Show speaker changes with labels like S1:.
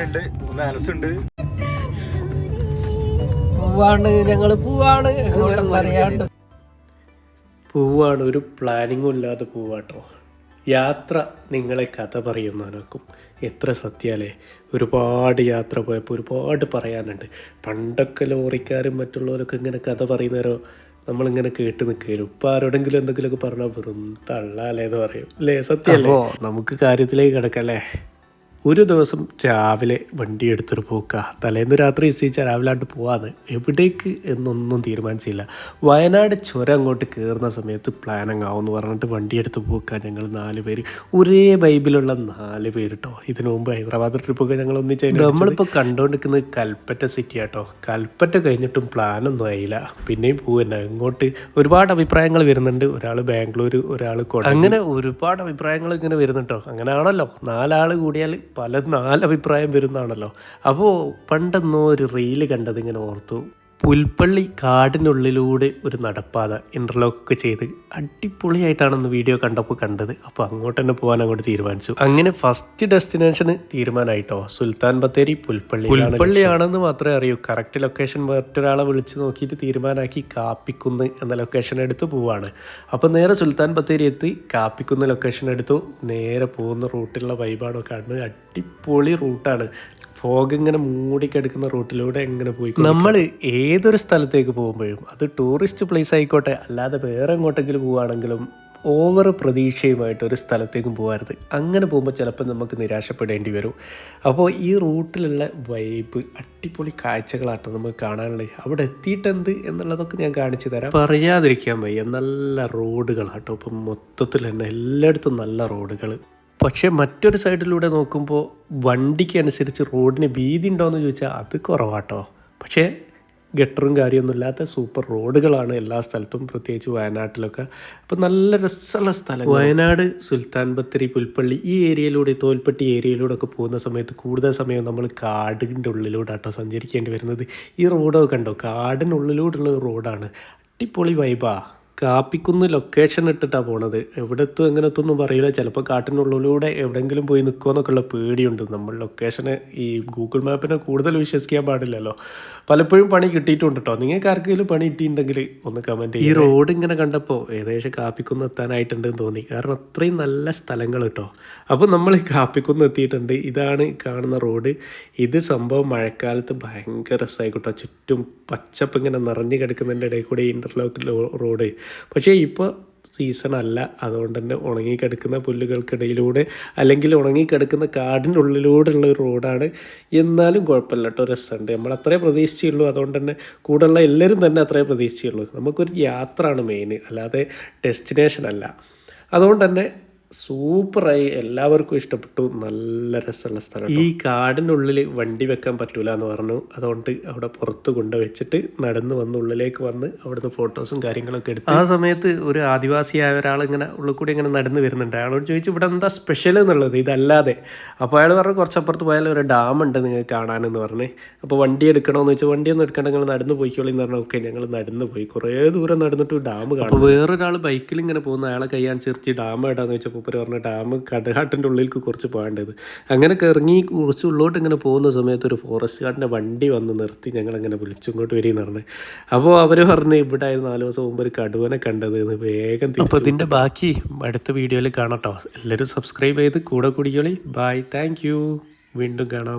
S1: ഞാനുണ്ട് മൂന്ന് അനസുണ്ട്
S2: പോവാണ്. ഞങ്ങൾ പോവാണ് പോവാണ് ഒരു പ്ലാനിങ്ങും ഇല്ലാതെ പൂവാട്ടോ യാത്ര നിങ്ങളെ കഥ പറയുന്നവനാക്കും എത്ര സത്യാലേ ഒരുപാട് യാത്ര പോയപ്പോൾ ഒരുപാട് പറയാനുണ്ട്. പണ്ടൊക്കെ ലോറിക്കാരും മറ്റുള്ളവരൊക്കെ ഇങ്ങനെ കഥ പറയുന്നവരോ നമ്മളിങ്ങനെ കേട്ട് നിൽക്കുകയും ഇപ്പം ആരോടെങ്കിലും എന്തെങ്കിലുമൊക്കെ പറഞ്ഞാൽ വെറും തള്ളാലേ എന്ന് പറയും. അല്ലേ സത്യമല്ലേ നമുക്ക് കാര്യത്തിലേക്ക് കിടക്കല്ലേ ഒരു ദിവസം രാവിലെ വണ്ടി എടുത്തൊരു പോക്ക തലേന്ന് രാത്രി നിശ്ചയിച്ചാൽ രാവിലെ ആയിട്ട് പോവാന്ന് എവിടേക്ക് എന്നൊന്നും തീരുമാനിച്ചില്ല. വയനാട് ചുരം അങ്ങോട്ട് കയറുന്ന സമയത്ത് പ്ലാനിങ് ആവും എന്ന് പറഞ്ഞിട്ട് വണ്ടി എടുത്ത് പോക്ക ഞങ്ങൾ നാല് പേര്. ഒരേ ബൈബിലുള്ള നാല് പേര് കേട്ടോ ഇതിനു മുമ്പ് ഹൈദരാബാദ് ട്രിപ്പൊക്കെ ഞങ്ങൾ ഒന്നിച്ച് നമ്മളിപ്പോൾ കണ്ടുകൊണ്ടിരിക്കുന്നത് കൽപ്പറ്റ സിറ്റി ആട്ടോ. കൽപ്പറ്റ കഴിഞ്ഞിട്ടും പ്ലാനൊന്നും ആയില്ല. പിന്നെയും പോവന്നെ ഇങ്ങോട്ട് ഒരുപാട് അഭിപ്രായങ്ങൾ വരുന്നുണ്ട്. ഒരാൾ ബാംഗ്ലൂർ ഒരാൾ അങ്ങനെ ഒരുപാട് അഭിപ്രായങ്ങൾ ഇങ്ങനെ വരുന്നുണ്ടോ അങ്ങനെയാണല്ലോ നാലാൾ കൂടിയാൽ പല നാല് അഭിപ്രായം വരുന്നതാണല്ലോ. അപ്പോൾ പണ്ടെന്നോ ഒരു റീൽ കണ്ടത് ഇങ്ങനെ ഓർത്തു. പുൽപ്പള്ളി കാടിനുള്ളിലൂടെ ഒരു നടപ്പാത ഇന്റർലോക്കൊക്കെ ചെയ്ത് അടിപൊളിയായിട്ടാണെന്ന് വീഡിയോ കണ്ടപ്പോൾ കണ്ടത്. അപ്പോൾ അങ്ങോട്ട് തന്നെ പോകാൻ അങ്ങോട്ട് തീരുമാനിച്ചു. അങ്ങനെ ഫസ്റ്റ് ഡെസ്റ്റിനേഷന് തീരുമാനമായിട്ടോ സുൽത്താൻ ബത്തേരി പുൽപ്പള്ളി പുൽപ്പള്ളിയാണെന്ന് മാത്രമേ അറിയൂ. കറക്റ്റ് ലൊക്കേഷൻ മറ്റൊരാളെ വിളിച്ചു നോക്കിയിട്ട് തീരുമാനമാക്കി കാപ്പിക്കുന്ന് എന്ന ലൊക്കേഷൻ എടുത്ത് പോവാണ്. അപ്പോൾ നേരെ സുൽത്താൻ ബത്തേരി എത്തി കാപ്പിക്കുന്ന് ലൊക്കേഷൻ എടുത്തു. നേരെ പോകുന്ന റൂട്ടിലുള്ള വൈബാണോ കാണുന്നത്? അടിപൊളി റൂട്ടാണ് ഫോഗ് ഇങ്ങനെ മൂടിക്കെടുക്കുന്ന റൂട്ടിലൂടെ എങ്ങനെ പോയി നമ്മൾ ഏതൊരു സ്ഥലത്തേക്ക് പോകുമ്പോഴും അത് ടൂറിസ്റ്റ് പ്ലേസ് ആയിക്കോട്ടെ അല്ലാതെ വേറെ എങ്ങോട്ടെങ്കിലും പോവുകയാണെങ്കിലും ഓവർ പ്രതീക്ഷയുമായിട്ട് ഒരു സ്ഥലത്തേക്കും പോകരുത് അങ്ങനെ പോകുമ്പോൾ ചിലപ്പോൾ നമുക്ക് നിരാശപ്പെടേണ്ടി വരും. അപ്പോൾ ഈ റൂട്ടിലുള്ള വൈബ് അടിപൊളി കാഴ്ചകളാട്ടോ നമുക്ക് കാണാനുള്ളത്. അവിടെ എത്തിയിട്ട് എന്ത് എന്നുള്ളതൊക്കെ ഞാൻ കാണിച്ചു തരാം. പറയാതിരിക്കാൻ വയ്യ നല്ല റോഡുകളാട്ടോ ഇപ്പം മൊത്തത്തിൽ തന്നെ എല്ലായിടത്തും നല്ല റോഡുകൾ പക്ഷേ മറ്റൊരു സൈഡിലൂടെ നോക്കുമ്പോൾ വണ്ടിക്ക് അനുസരിച്ച് റോഡിന് വീതി ഉണ്ടോയെന്ന് ചോദിച്ചാൽ അത് കുറവാട്ടോ. പക്ഷേ ഗട്ടറും കാര്യമൊന്നും ഇല്ലാത്ത സൂപ്പർ റോഡുകളാണ് എല്ലാ സ്ഥലത്തും പ്രത്യേകിച്ച് വയനാട്ടിലൊക്കെ. അപ്പോൾ നല്ല രസമുള്ള സ്ഥലം വയനാട് സുൽത്താൻ ബത്തേരി പുൽപ്പള്ളി ഈ ഏരിയയിലൂടെ തോൽപ്പെട്ടി ഏരിയയിലൂടെ ഒക്കെ പോകുന്ന സമയത്ത് കൂടുതൽ സമയം നമ്മൾ കാടിന്റെ ഉള്ളിലൂടെ ആട്ടോ സഞ്ചരിക്കേണ്ടി വരുന്നത്. ഈ റോഡൊക്കെ കണ്ടോ? കാടിനുള്ളിലൂടെയുള്ള റോഡാണ്. അടിപൊളി വൈബാ കാപ്പിക്കുന്ന് ലൊക്കേഷൻ ഇട്ടിട്ടാണ് പോണത്. എവിടെ എത്തും എങ്ങനെ എത്തും ഒന്നും പറയില്ല. ചിലപ്പോൾ കാട്ടിനുള്ളിലൂടെ എവിടെയെങ്കിലും പോയി നിൽക്കുമോ എന്നൊക്കെയുള്ള പേടിയുണ്ട്. നമ്മൾ ലൊക്കേഷന് ഈ ഗൂഗിൾ മാപ്പിനെ കൂടുതൽ വിശ്വസിക്കാൻ പാടില്ലല്ലോ. പലപ്പോഴും പണി കിട്ടിയിട്ടുണ്ട് കേട്ടോ നിങ്ങൾക്ക് ആർക്കെങ്കിലും പണി കിട്ടിയിട്ടുണ്ടെങ്കിൽ ഒന്ന് കമന്റ് ഈ റോഡ് ഇങ്ങനെ കണ്ടപ്പോൾ ഏകദേശം കാപ്പിക്കുന്ന് എത്താനായിട്ടുണ്ടെന്ന് തോന്നി. കാരണം അത്രയും നല്ല സ്ഥലങ്ങൾ കേട്ടോ അപ്പോൾ നമ്മൾ ഈ കാപ്പിക്കുന്ന് എത്തിയിട്ടുണ്ട്. ഇതാണ് കാണുന്ന റോഡ് ഇത് സംഭവം മഴക്കാലത്ത് ഭയങ്കര രസമായി കേട്ടോ ചുറ്റും പച്ചപ്പ് ഇങ്ങനെ നിറഞ്ഞു കിടക്കുന്നതിന്റെ ഇടയിൽ കൂടെ ഇന്റർലോക്ക് റോഡ് പക്ഷേ ഇപ്പോൾ സീസൺ അല്ല. അതുകൊണ്ട് തന്നെ ഉണങ്ങിക്കിടക്കുന്ന പുല്ലുകൾക്കിടയിലൂടെ അല്ലെങ്കിൽ ഉണങ്ങിക്കിടക്കുന്ന കാടിന്റെ ഉള്ളിലൂടെയുള്ള ഒരു റോഡാണ് എന്നാലും കുഴപ്പമില്ല കേട്ടോ. രസമുണ്ട്. നമ്മൾ അത്രേ പ്രതീക്ഷിച്ചുള്ളൂ. അതുകൊണ്ട് തന്നെ കൂടെയുള്ള എല്ലാവരും തന്നെ അത്രേ പ്രതീക്ഷിച്ചുള്ളൂ. നമുക്കൊരു യാത്രയാണ് മെയിൻ അല്ലാതെ ഡെസ്റ്റിനേഷൻ അല്ല. അതുകൊണ്ട് തന്നെ സൂപ്പറായി. എല്ലാവർക്കും ഇഷ്ടപ്പെട്ടു. നല്ല രസമുള്ള സ്ഥലം ഈ കാടിനുള്ളിൽ വണ്ടി വെക്കാൻ പറ്റൂല എന്ന് പറഞ്ഞു. അതുകൊണ്ട് അവിടെ പുറത്ത് കൊണ്ടുവച്ചിട്ട് നടന്ന് വന്ന് ഉള്ളിലേക്ക് വന്ന് അവിടുന്ന് ഫോട്ടോസും കാര്യങ്ങളൊക്കെ എടുത്തു ആ സമയത്ത് ഒരു ആദിവാസിയായ ഒരാൾ ഇങ്ങനെ ഉള്ളിൽ കൂടി ഇങ്ങനെ നടന്ന് വരുന്നുണ്ട്. അയാളോട് ചോദിച്ചു ഇവിടെ എന്താ സ്പെഷ്യൽ എന്നുള്ളത്? ഇതല്ലാതെ. അപ്പോൾ അയാൾ പറഞ്ഞു കുറച്ചപ്പുറത്ത് പോയാൽ ഒരു ഡാം ഉണ്ട് നിങ്ങൾക്ക് കാണാനെന്ന് പറഞ്ഞ്. അപ്പോൾ വണ്ടി എടുക്കണമെന്ന് വെച്ചാൽ വണ്ടിയൊന്നും എടുക്കണ്ട നിങ്ങൾ നടന്ന് പോയിക്കോളി എന്ന് പറഞ്ഞു ഓക്കെ ഞങ്ങൾ നടന്ന് പോയി. കുറേ ദൂരം നടന്നിട്ട് ഡാം കാണും. അപ്പോൾ വേറൊരാൾ ബൈക്കിൽ ഇങ്ങനെ പോകുന്ന. അയാളെ കൈയാൻ ചെറിച്ച് ഡാം ഇടാന്ന് വെച്ചപ്പോൾ മൂപ്പര് പറഞ്ഞ ഡാം കടഹാട്ടിന്റെ ഉള്ളിലേക്ക് കുറച്ച് പോകേണ്ടത്. അങ്ങനെ ഇറങ്ങി കുറച്ച് ഉള്ളോട്ട് ഇങ്ങനെ പോകുന്ന സമയത്ത് ഒരു ഫോറസ്റ്റ് ഗാർഡിന്റെ വണ്ടി വന്ന് നിർത്തി ഞങ്ങളങ്ങനെ വിളിച്ചു ഇങ്ങോട്ട് വരികയെന്ന് പറഞ്ഞു. അപ്പോൾ അവർ പറഞ്ഞു ഇവിടെ ആയിരുന്നു നാല് ദിവസം മുമ്പ് ഒരു കടുവനെ കണ്ടത് എന്ന് വേഗം അപ്പോൾ ഇതിന്റെ ബാക്കി അടുത്ത വീഡിയോയിൽ കാണട്ടോ എല്ലാവരും സബ്സ്ക്രൈബ് ചെയ്ത് കൂടെ കൂടിക്കോളി. ബൈ താങ്ക് വീണ്ടും കാണാം.